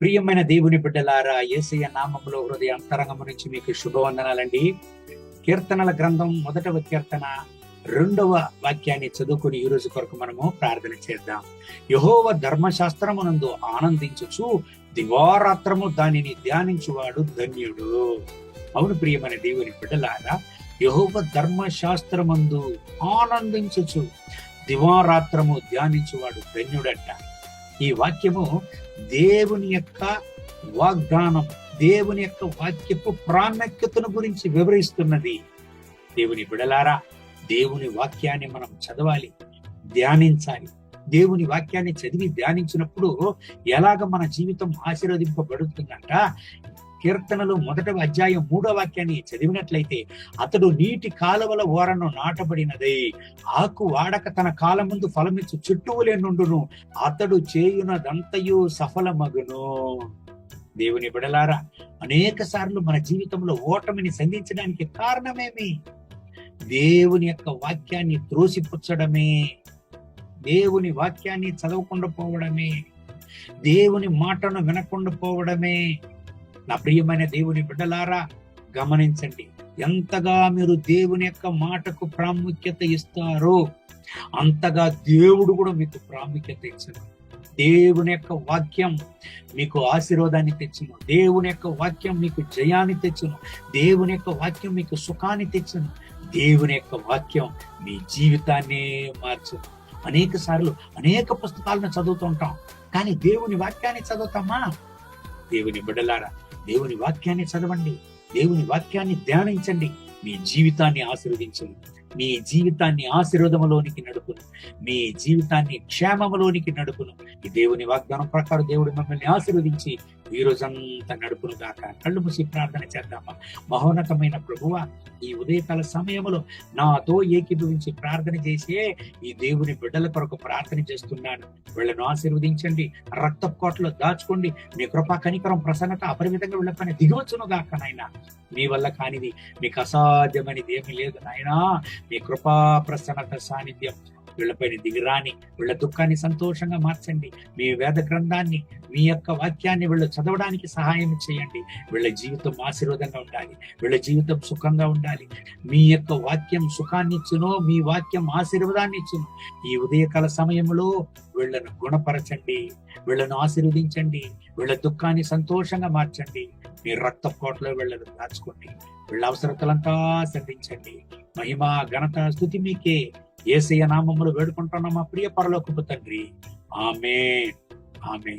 ప్రియమైన దేవుని బిడ్డలారా ఏసయ్య నామములో హృదయ అంతరంగము నుంచి మీకు శుభవందనాలండి. కీర్తనల గ్రంథం మొదటవ కీర్తన రెండవ వాక్యాన్ని చదువుకుని ఈ రోజు కొరకు మనము ప్రార్థన చేద్దాం. యహోవ ధర్మశాస్త్రమునందు ఆనందించచ్చు దివారాత్రము దానిని ధ్యానించువాడు ధన్యుడు. అవును ప్రియమైన దేవుని బిడ్డలారా యహోవ ధర్మశాస్త్రమందు ఆనందించచ్చు దివారాత్రము ధ్యానించువాడు ధన్యుడంట. ఈ వాక్యము దేవుని యొక్క వాగ్దానం దేవుని యొక్క వాక్యపు ప్రాముఖ్యతను గురించి వివరిస్తున్నది. దేవుని బిడలారా దేవుని వాక్యాన్ని మనం చదవాలి ధ్యానించాలి. దేవుని వాక్యాన్ని చదివి ధ్యానించినప్పుడు ఎలాగ మన జీవితం ఆశీర్వదింపబడుతుందంట? కీర్తనలు మొదట అధ్యాయం మూడో వాక్యాన్ని చదివినట్లయితే అతడు నీటి కాలువల ఓరను నాటబడినదే. ఆకు వాడక తన కాలం ముందు ఫలమిచ్చు చుట్టూలే నుండును. అతడు చేయునదంతయు సఫలమగును. దేవుని బిడలారా అనేక సార్లు మన జీవితంలో ఓటమిని సంధించడానికి కారణమేమి? దేవుని యొక్క వాక్యాన్ని త్రోసిపుచ్చడమే. దేవుని వాక్యాన్ని చదవకుండా పోవడమే. దేవుని మాటను వినకుండా పోవడమే. నా ప్రియమైన దేవుని బిడ్డలారా గమనించండి. ఎంతగా మీరు దేవుని యొక్క మాటకు ప్రాముఖ్యత ఇస్తారో అంతగా దేవుడు కూడా మీకు ప్రాముఖ్యత ఇచ్చిన దేవుని యొక్క వాక్యం మీకు ఆశీర్వాదాన్ని తెచ్చును. దేవుని యొక్క వాక్యం మీకు జయాన్ని తెచ్చును. దేవుని యొక్క వాక్యం మీకు సుఖాన్ని తెచ్చును. దేవుని యొక్క వాక్యం మీ జీవితాన్ని మార్చును. అనేక సార్లు అనేక పుస్తకాలను చదువుతుంటాం కానీ దేవుని వాక్యాన్ని చదువుతామా? దేవుని బిడ్డలారా దేవుని వాక్యాన్ని చదవండి. దేవుని వాక్యాన్ని ధ్యానించండి. మీ జీవితాన్ని ఆశీర్వదించండి. మీ జీవితాన్ని ఆశీర్వదములోనికి నడుపును. మీ జీవితాన్ని క్షేమములోనికి నడుపును. ఈ దేవుని వాగ్దానం ప్రకారం దేవుడు మిమ్మల్ని ఆశీర్వదించి ఈ రోజంతా నడుపును గాక. కళ్ళు మూసి ప్రార్థన చేద్దామా? మహోన్నతమైన ప్రభువ ఈ ఉదయకాల సమయంలో నాతో ఏకీభవించి ప్రార్థన చేసే ఈ దేవుని బిడ్డల కొరకు ప్రార్థన చేస్తున్నాను. వీళ్ళను ఆశీర్వదించండి. రక్త కోటలో దాచుకోండి. మీ కృపా కనికరం ప్రసన్నత అపరిమితంగా వీళ్ళ పని దిగవచ్చును గాక నాయన. మీ వల్ల కానిది మీకు అసాధ్యమైనది ఏమీ లేదు నాయనా. మీ కృపా ప్రసన్నత సాన్నిధ్యం వీళ్ళపైన దిగిరాని వీళ్ళ దుఃఖాన్ని సంతోషంగా మార్చండి. మీ వేద గ్రంథాన్ని మీ యొక్క వాక్యాన్ని వీళ్ళు చదవడానికి సహాయం చేయండి. వీళ్ళ జీవితం ఆశీర్వాదంగా ఉండాలి. వీళ్ళ జీవితం సుఖంగా ఉండాలి. మీ యొక్క వాక్యం సుఖాన్ని ఇచ్చును మీ వాక్యం ఆశీర్వాదాన్ని ఇచ్చును. ఈ ఉదయకాల సమయంలో వీళ్ళను గుణపరచండి. వీళ్ళను ఆశీర్వదించండి. వీళ్ళ దుఃఖాన్ని సంతోషంగా మార్చండి. మీ రక్త కోటలో వీళ్ళను దాచుకోండి. వీళ్ళ అవసరతలంతా సంధించండి. మహిమ ఘనత స్థుతి మీకే ఏసయ్య నామములు వేడుకుంటున్నాం మా ప్రియ పరలోకపు తండ్రి. ఆమె ఆమె